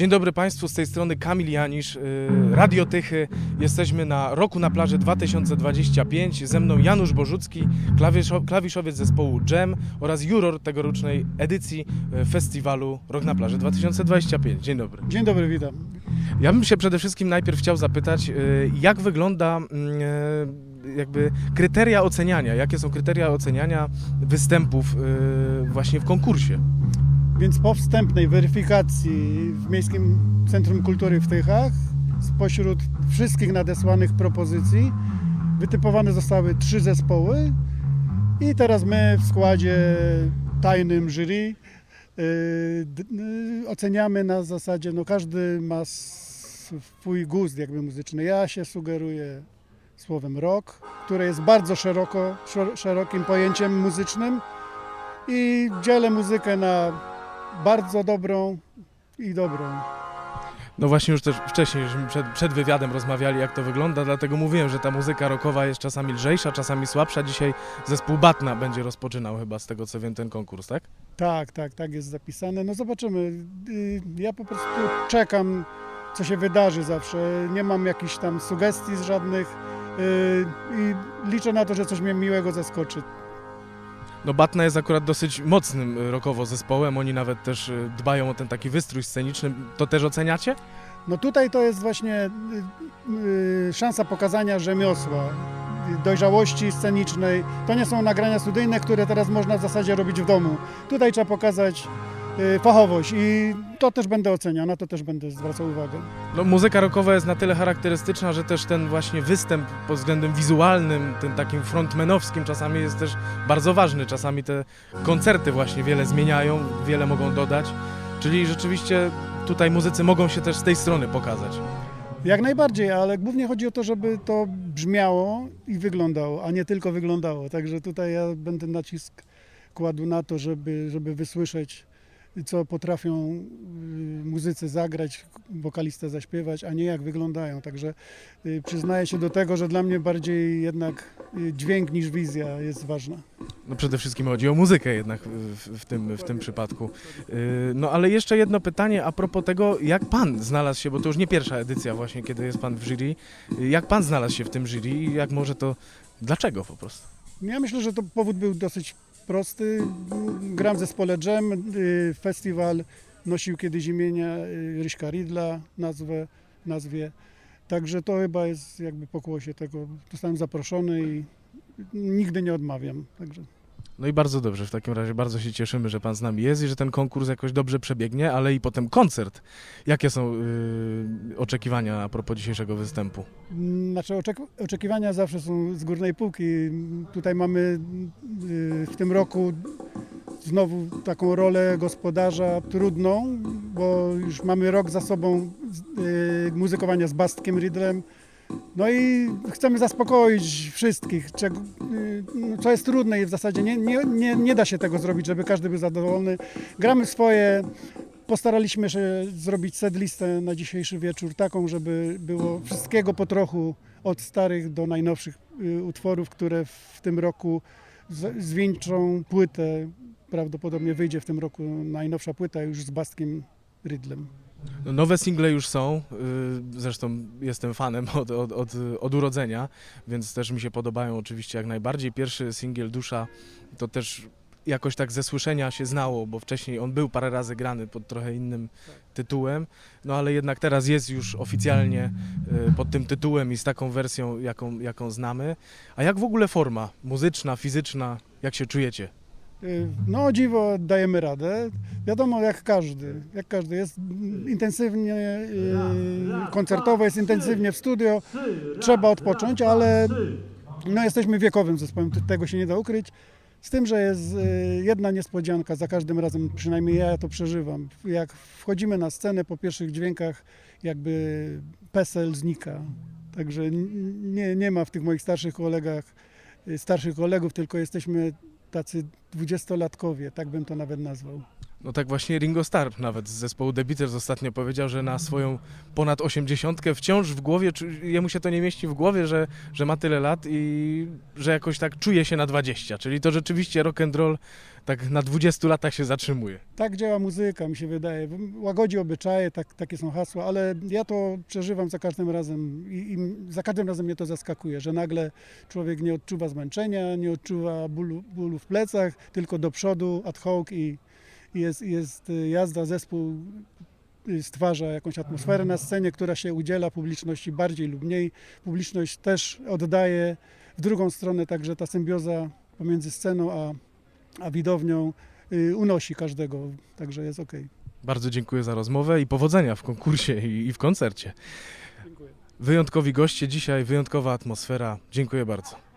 Dzień dobry Państwu, z tej strony Kamil Janisz, yy, Radiotychy. Jesteśmy na Roku na plaży 2025. Ze mną Janusz Bożucki, klawiszo, klawiszowiec zespołu Jam oraz juror tegorocznej edycji yy, festiwalu Rok na plaży 2025. Dzień dobry. Dzień dobry, witam. Ja bym się przede wszystkim najpierw chciał zapytać, yy, jak wygląda mm, jakby kryteria oceniania, jakie są kryteria oceniania występów właśnie w konkursie? Więc po wstępnej weryfikacji w Miejskim Centrum Kultury w Tychach spośród wszystkich nadesłanych propozycji wytypowane zostały trzy zespoły i teraz my w składzie tajnym jury yy, oceniamy na zasadzie, no każdy ma swój gust jakby muzyczny. Ja się sugeruję słowem rock, które jest bardzo szeroko, szer- szerokim pojęciem muzycznym i dzielę muzykę na bardzo dobrą i dobrą. No właśnie już też wcześniej żeśmy przed, przed wywiadem rozmawiali, jak to wygląda, dlatego mówiłem, że ta muzyka rockowa jest czasami lżejsza, czasami słabsza. Dzisiaj zespół Batna będzie rozpoczynał chyba z tego co wiem ten konkurs, tak? Tak, tak, tak jest zapisane. No zobaczymy. Y, Ja po prostu czekam, co się wydarzy zawsze. Nie mam jakichś tam sugestii z żadnych y, i liczę na to, że coś mnie miłego zaskoczy. No Batna jest akurat dosyć mocnym y, rockowo zespołem, oni nawet też y, dbają o ten taki wystrój sceniczny. To też oceniacie? No tutaj to jest właśnie y, y, szansa pokazania rzemiosła, dojrzałości scenicznej. To nie są nagrania studyjne, które teraz można w zasadzie robić w domu. Tutaj trzeba pokazać fachowość i to też będę oceniał, na to też będę zwracał uwagę. No muzyka rockowa jest na tyle charakterystyczna, że też ten właśnie występ pod względem wizualnym, tym takim frontmanowskim czasami jest też bardzo ważny. Czasami te koncerty właśnie wiele zmieniają, wiele mogą dodać. Czyli rzeczywiście tutaj muzycy mogą się też z tej strony pokazać. Jak najbardziej, ale głównie chodzi o to, żeby to brzmiało i wyglądało, a nie tylko wyglądało. Także tutaj ja będę nacisk kładł na to, żeby, żeby wysłyszeć, co potrafią y, muzycy zagrać, wokalista zaśpiewać, a nie jak wyglądają. Także y, przyznaję się do tego, że dla mnie bardziej jednak y, dźwięk niż wizja jest ważna. No przede wszystkim chodzi o muzykę jednak w, w, tym, w tym przypadku. No ale jeszcze jedno pytanie a propos tego, jak pan znalazł się, bo to już nie pierwsza edycja właśnie, kiedy jest pan w jury. Jak pan znalazł się w tym jury i jak może to, dlaczego po prostu? Ja myślę, że to powód był dosyć prosty. Gram w zespole Jam. y, Festiwal nosił kiedyś imienia y, Ryśka Ridla, nazwę, nazwie. Także to chyba jest jakby pokłosie tego. Zostałem zaproszony i nigdy nie odmawiam. Także No i bardzo dobrze, w takim razie bardzo się cieszymy, że pan z nami jest i że ten konkurs jakoś dobrze przebiegnie, ale i potem koncert. Jakie są yy, oczekiwania a propos dzisiejszego występu? Znaczy oczek- oczekiwania zawsze są z górnej półki. Tutaj mamy y, w tym roku znowu taką rolę gospodarza trudną, bo już mamy rok za sobą y, muzykowania z Bastkiem Ridlem. No i chcemy zaspokoić wszystkich, czego, y, no, co jest trudne i w zasadzie nie, nie, nie, nie da się tego zrobić, żeby każdy był zadowolony. Gramy swoje, Postaraliśmy się zrobić setlistę na dzisiejszy wieczór taką, żeby było wszystkiego po trochu od starych do najnowszych y, utworów, które w tym roku zwieńczą płytę. Prawdopodobnie wyjdzie w tym roku najnowsza płyta już z Bastkiem Rydlem. No, nowe single już są, yy, zresztą jestem fanem od, od, od, od urodzenia, więc też mi się podobają oczywiście jak najbardziej. Pierwszy singiel Dusza to też jakoś tak ze słyszenia się znało, bo wcześniej on był parę razy grany pod trochę innym tytułem, no ale jednak teraz jest już oficjalnie yy, pod tym tytułem i z taką wersją, jaką, jaką znamy. A jak w ogóle forma muzyczna, fizyczna, jak się czujecie? No dziwo dajemy radę. Wiadomo jak każdy, jak każdy jest intensywnie y, koncertowo, jest intensywnie w studio. Trzeba odpocząć, ale no jesteśmy wiekowym zespołem, tego się nie da ukryć. Z tym, że jest y, jedna niespodzianka za każdym razem, przynajmniej ja to przeżywam. Jak wchodzimy na scenę po pierwszych dźwiękach, jakby PESEL znika. Także nie, nie ma w tych moich starszych kolegach, y, starszych kolegów, tylko jesteśmy tacy dwudziestolatkowie, tak bym to nawet nazwał. No tak właśnie Ringo Starr nawet z zespołu The Beatles ostatnio powiedział, że na swoją ponad 80 wciąż w głowie, jemu się to nie mieści w głowie, że, że ma tyle lat i że jakoś tak czuje się na 20. Czyli to rzeczywiście rock and roll tak na 20 latach się zatrzymuje. Tak działa muzyka, mi się wydaje. Łagodzi obyczaje, tak, takie są hasła, ale ja to przeżywam za każdym razem i, i za każdym razem mnie to zaskakuje, że nagle człowiek nie odczuwa zmęczenia, nie odczuwa bólu, bólu w plecach, tylko do przodu, ad hoc i jest, jest y, jazda, zespół y, stwarza jakąś atmosferę na scenie, która się udziela publiczności bardziej lub mniej. Publiczność też oddaje w drugą stronę, także ta symbioza pomiędzy sceną a, a widownią y, unosi każdego, także jest ok. Bardzo dziękuję za rozmowę i powodzenia w konkursie i, i w koncercie. Dziękuję. Wyjątkowi goście dzisiaj, wyjątkowa atmosfera. Dziękuję bardzo.